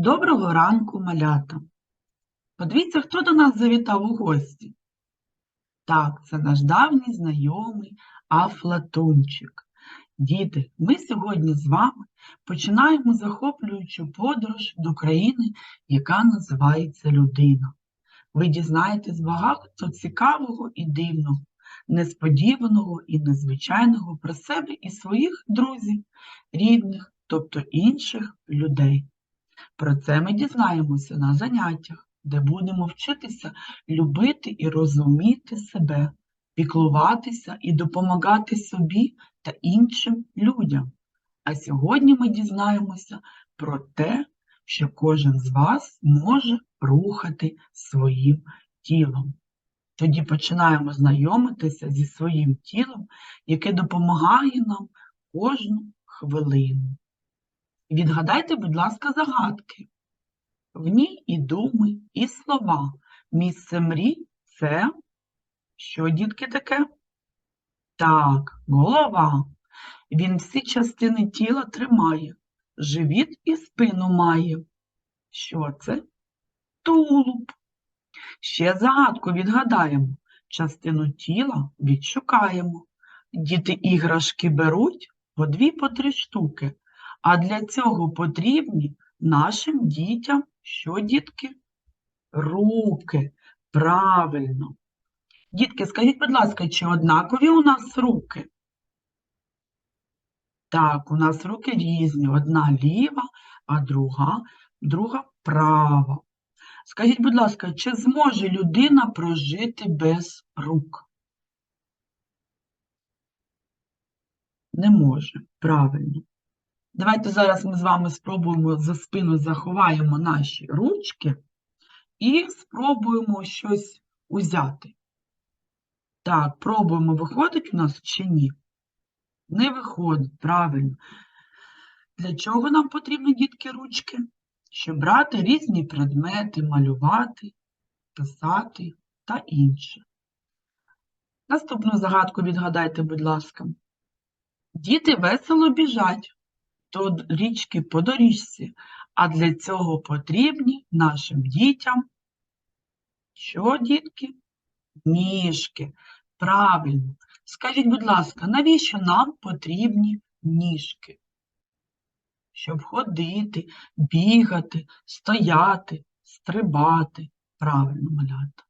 Доброго ранку, малята. Подивіться, хто до нас завітав у гості. Так, це наш давній знайомий Афлатончик. Діти, ми сьогодні з вами починаємо захоплюючу подорож до країни, яка називається людина. Ви дізнаєтесь багато цікавого і дивного, несподіваного і незвичайного про себе і своїх друзів, рідних, тобто інших людей. Про це ми дізнаємося на заняттях, де будемо вчитися любити і розуміти себе, піклуватися і допомагати собі та іншим людям. А сьогодні ми дізнаємося про те, що кожен з вас може рухати своїм тілом. Тоді починаємо знайомитися зі своїм тілом, яке допомагає нам кожну хвилину. Відгадайте, будь ласка, загадки. В ній і думи, і слова. Місце мрій це що, дітки, таке? Так, голова. Він всі частини тіла тримає, живіт і спину має. Що це? Тулуб. Ще загадку відгадаємо, частину тіла відшукаємо. Діти іграшки беруть по дві по три штуки. А для цього потрібні нашим дітям, що, дітки? Руки. Правильно. Дітки, скажіть, будь ласка, чи однакові у нас руки? Так, у нас руки різні. Одна ліва, а друга, друга права. Скажіть, будь ласка, чи зможе людина прожити без рук? Не може, правильно. Давайте зараз ми з вами спробуємо за спину заховаємо наші ручки і спробуємо щось узяти. Так, пробуємо, виходить у нас чи ні? Не виходить, правильно. Для чого нам потрібні дітки ручки? Щоб брати різні предмети, малювати, писати та інше. Наступну загадку відгадайте, будь ласка. Діти весело біжать до річки по доріжці, а для цього потрібні нашим дітям що, дітки? Ніжки. Правильно. Скажіть, будь ласка, навіщо нам потрібні ніжки? Щоб ходити, бігати, стояти, стрибати. Правильно, малята.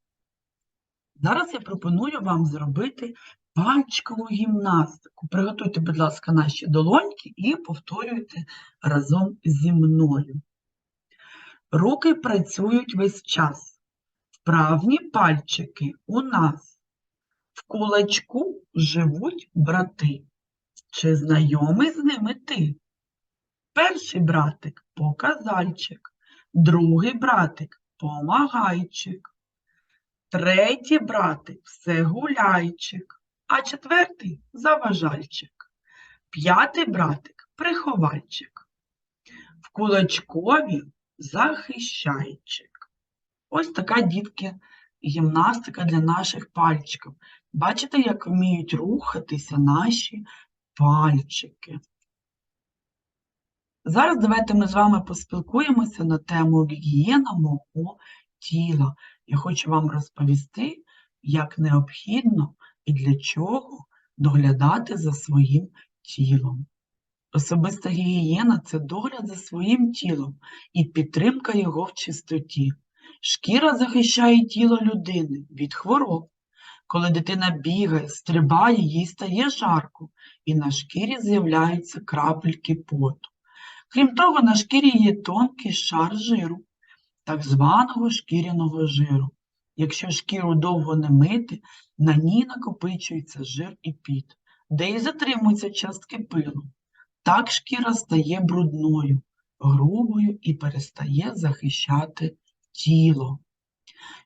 Зараз я пропоную вам зробити пальчикову гімнастику. Приготуйте, будь ласка, наші долоньки і повторюйте разом зі мною. Руки працюють весь час. Вправні пальчики у нас. В кулачку живуть брати. Чи знайомий з ними ти? Перший братик показальчик, другий братик помагайчик, третій братик все гуляйчик, а четвертий заважальчик, п'ятий братик приховальчик, в кулачкові захищайчик. Ось така, дітки, гімнастика для наших пальчиків. Бачите, як вміють рухатися наші пальчики. Зараз давайте ми з вами поспілкуємося на тему гігієна мого тіла. Я хочу вам розповісти, як необхідно і для чого доглядати за своїм тілом. Особиста гігієна це догляд за своїм тілом і підтримка його в чистоті. Шкіра захищає тіло людини від хвороб. Коли дитина бігає, стрибає, їй стає жарко, і на шкірі з'являються крапельки поту. Крім того, на шкірі є тонкий шар жиру, так званого шкіряного жиру. Якщо шкіру довго не мити, на ній накопичується жир і піт, де і затримуються частки пилу. Так шкіра стає брудною, грубою і перестає захищати тіло.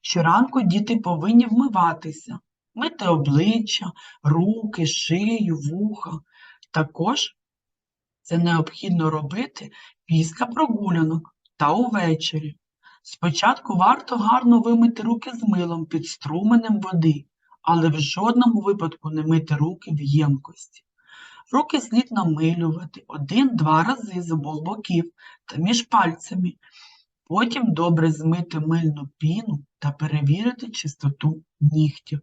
Щоранку діти повинні вмиватися, мити обличчя, руки, шию, вуха. Також це необхідно робити після прогулянок та увечері. Спочатку варто гарно вимити руки з милом під струменем води, але в жодному випадку не мити руки в ємкості. Руки слід намилювати один-два рази з обох боків та між пальцями Потім добре змити мильну піну та перевірити чистоту нігтів.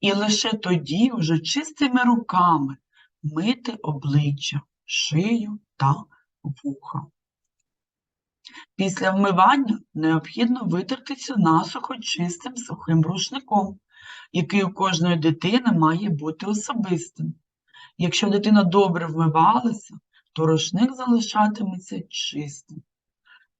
І лише тоді вже чистими руками мити обличчя, шию та вуха. Після вмивання необхідно витертися насухо чистим сухим рушником, який у кожної дитини має бути особистим. Якщо дитина добре вмивалася, то рушник залишатиметься чистим.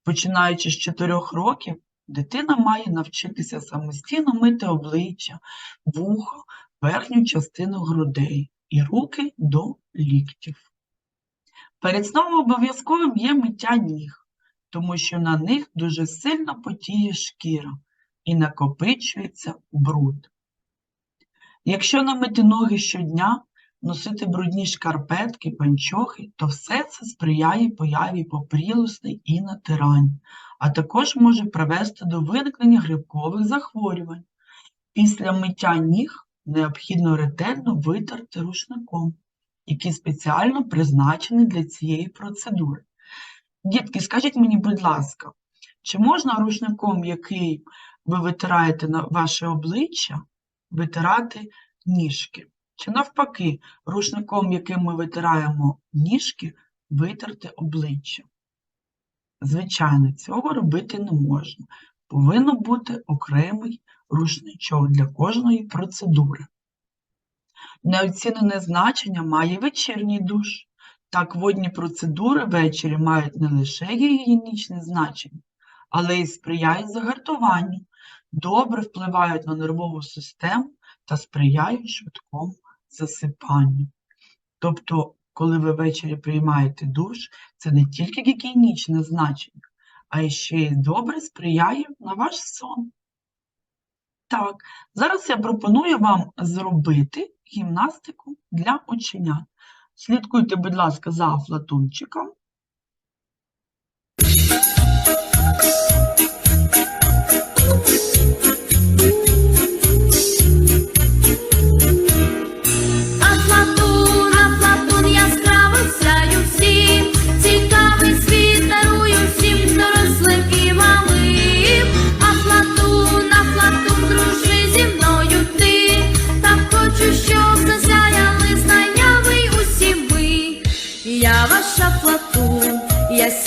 Починаючи з 4 років, дитина має навчитися самостійно мити обличчя, вухо, верхню частину грудей і руки до ліктів. Перед сном обов'язковим є миття ніг, тому що на них дуже сильно потіє шкіра і накопичується бруд. Якщо намити ноги щодня, носити брудні шкарпетки, панчохи, то все це сприяє появі попрілостей і натирань, а також може привести до виникнення грибкових захворювань. Після миття ніг необхідно ретельно витерти рушником, який спеціально призначений для цієї процедури. Дітки, скажіть мені, будь ласка, чи можна рушником, який ви витираєте на ваше обличчя, витирати ніжки? Чи навпаки, рушником, яким ми витираємо ніжки, витерти обличчя? Звичайно, цього робити не можна. Повинно бути окремий рушничок для кожної процедури. Неоцінене значення має вечірній душ. Так, водні процедури ввечері мають не лише гігієнічне значення, але й сприяють загартуванню, добре впливають на нервову систему та сприяють швидкому засипанню. Тобто, коли ви ввечері приймаєте душ, це не тільки гігієнічне значення, а ще й добре сприяє на ваш сон. Так, зараз я пропоную вам зробити гімнастику для оченят. Слідкуйте, будь ласка, за флатунчиком.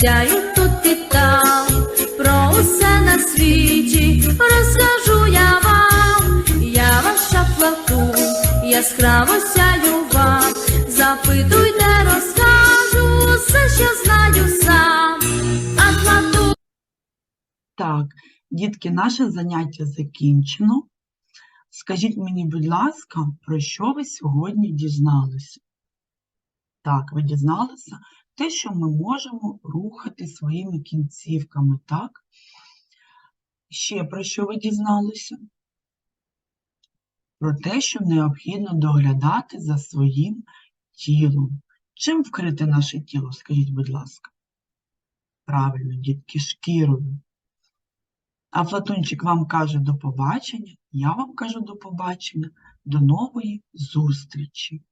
Я сяю тут і там, про усе на світі розкажу я вам. Я ваш Афлатун, яскраво сяю вам, запитуйте, розкажу все, що знаю сам. Афлатун. Так, дітки, наше заняття закінчено. Скажіть мені, будь ласка, про що ви сьогодні дізналися? Так, ви дізналися те, що ми можемо рухати своїми кінцівками, так? Ще про що ви дізналися? Про те, що необхідно доглядати за своїм тілом. Чим вкрите наше тіло, скажіть, будь ласка? Правильно, дітки, шкірою. А Платончик вам каже до побачення, я вам кажу до побачення, до нової зустрічі.